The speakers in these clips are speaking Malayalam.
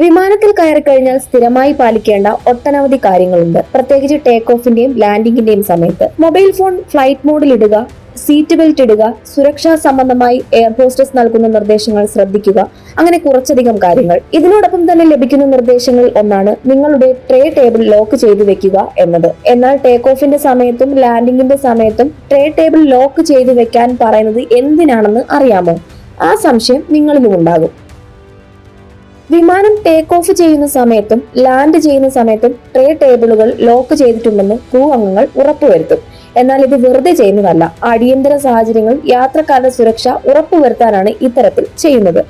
വിമാനത്തിൽ കയറി കഴിഞ്ഞാൽ സ്ഥിരമായി പാലിക്കേണ്ട ഒട്ടനവധി കാര്യങ്ങളുണ്ട്. പ്രത്യേകിച്ച് ടേക്ക് ഓഫിന്റെയും ലാൻഡിങ്ങിന്റെയും സമയത്ത്. മൊബൈൽ ഫോൺ ഫ്ലൈറ്റ് മോഡിൽ ഇടുക സീറ്റ് ബെൽറ്റ് ഇടുക സുരക്ഷാ സംബന്ധമായി എയർ ഹോസ്റ്റസ് നൽകുന്ന നിർദ്ദേശങ്ങൾ ശ്രദ്ധിക്കുക അങ്ങനെ കുറച്ചധികം കാര്യങ്ങൾ. ഇതിനോടൊപ്പം തന്നെ ലഭിക്കുന്ന നിർദ്ദേശങ്ങളിൽ ഒന്നാണ് നിങ്ങളുടെ ട്രേ ടേബിൾ ലോക്ക് ചെയ്തു വെക്കുക എന്നത്. എന്നാൽ ടേക്ക് ഓഫിന്റെ സമയത്തും ലാൻഡിങ്ങിന്റെ സമയത്തും ട്രേ ടേബിൾ ലോക്ക് ചെയ്തു വെക്കാൻ പറയുന്നത് എന്തിനാണെന്ന് അറിയാമോ? ആ സംശയം നിങ്ങളിലും ഉണ്ടാകും. വിമാനം ടേക്ക് ഓഫ് ചെയ്യുന്ന സമയത്തും ലാൻഡ് ചെയ്യുന്ന സമയത്തും ട്രേ ടേബിളുകൾ ലോക്ക് ചെയ്തിട്ടുണ്ടെന്ന് ക്രൂ അംഗങ്ങൾ ഉറപ്പുവരുത്തും. എന്നാൽ ഇത് വെറുതെ ചെയ്യുന്നതല്ല. അടിയന്തര സാഹചര്യങ്ങളിൽ യാത്രക്കാരുടെ സുരക്ഷ ഉറപ്പുവരുത്താനാണ് ഇത്തരത്തിൽ ചെയ്യുന്നത്.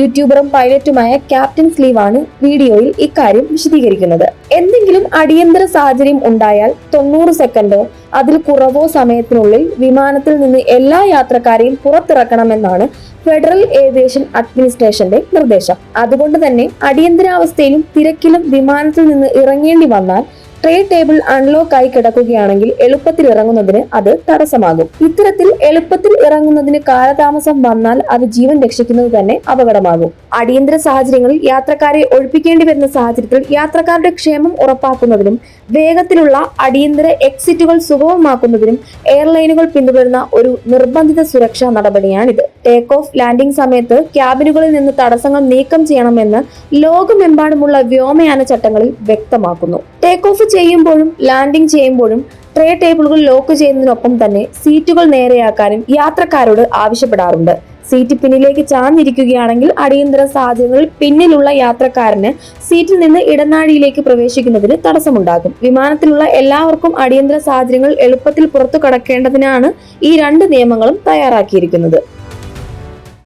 യൂട്യൂബറും പൈലറ്റുമായ ക്യാപ്റ്റൻ സ്ലീവ് ആണ് വീഡിയോയിൽ ഇക്കാര്യം വിശദീകരിക്കുന്നത്. എന്തെങ്കിലും അടിയന്തര സാഹചര്യം ഉണ്ടായാൽ തൊണ്ണൂറ് സെക്കൻഡോ അതിൽ കുറവോ സമയത്തിനുള്ളിൽ വിമാനത്തിൽ നിന്ന് എല്ലാ യാത്രക്കാരെയും പുറത്തിറക്കണമെന്നാണ് ഫെഡറൽ ഏവിയേഷൻ അഡ്മിനിസ്ട്രേഷന്റെ നിർദ്ദേശം. അതുകൊണ്ട് തന്നെ അടിയന്തരാവസ്ഥയിലും തിരക്കിലും വിമാനത്തിൽ നിന്ന് ഇറങ്ങേണ്ടി വന്നാൽ ട്രേ ടേബിൾ അൺലോക്ക് ആയി കിടക്കുകയാണെങ്കിൽ എളുപ്പത്തിൽ ഇറങ്ങുന്നതിന് അത് തടസ്സമാകും. ഇത്തരത്തിൽ എളുപ്പത്തിൽ ഇറങ്ങുന്നതിന് കാലതാമസം വന്നാൽ അത് ജീവൻ രക്ഷിക്കുന്നത് തന്നെ അപകടമാകും. അടിയന്തര സാഹചര്യങ്ങളിൽ യാത്രക്കാരെ ഒഴിപ്പിക്കേണ്ടി വരുന്ന സാഹചര്യത്തിൽ യാത്രക്കാരുടെ ക്ഷേമം ഉറപ്പാക്കുന്നതിനും വേഗത്തിലുള്ള അടിയന്തര എക്സിറ്റുകൾ സുഗമമാക്കുന്നതിനും എയർലൈനുകൾ പിന്തുടരുന്ന ഒരു നിർബന്ധിത സുരക്ഷാ നടപടിയാണിത്. ടേക്ക് ഓഫ് ലാൻഡിംഗ് സമയത്ത് ക്യാബിനുകളിൽ നിന്ന് തടസ്സങ്ങൾ നീക്കം ചെയ്യണമെന്ന് ലോകമെമ്പാടുമുള്ള വ്യോമയാന ചട്ടങ്ങളിൽ വ്യക്തമാക്കുന്നു. ടേക്ക് ഓഫ് ചെയ്യുമ്പോഴും ലാൻഡിംഗ് ചെയ്യുമ്പോഴും ട്രേ ടേബിളുകൾ ലോക്ക് ചെയ്യുന്നതിനൊപ്പം തന്നെ സീറ്റുകൾ നേരെയാക്കാനും യാത്രക്കാരോട് ആവശ്യപ്പെടാറുണ്ട്. സീറ്റ് പിന്നിലേക്ക് ചാഞ്ഞിരിക്കുകയാണെങ്കിൽ അടിയന്തര സാഹചര്യങ്ങളിൽ പിന്നിലുള്ള യാത്രക്കാരന് സീറ്റിൽ നിന്ന് ഇടനാഴിയിലേക്ക് പ്രവേശിക്കുന്നതിന് തടസ്സമുണ്ടാകും. വിമാനത്തിലുള്ള എല്ലാവർക്കും അടിയന്തര സാഹചര്യങ്ങൾ എളുപ്പത്തിൽ പുറത്തു കടക്കേണ്ടതിനാണ് ഈ രണ്ട് നിയമങ്ങളും തയ്യാറാക്കിയിരിക്കുന്നത്.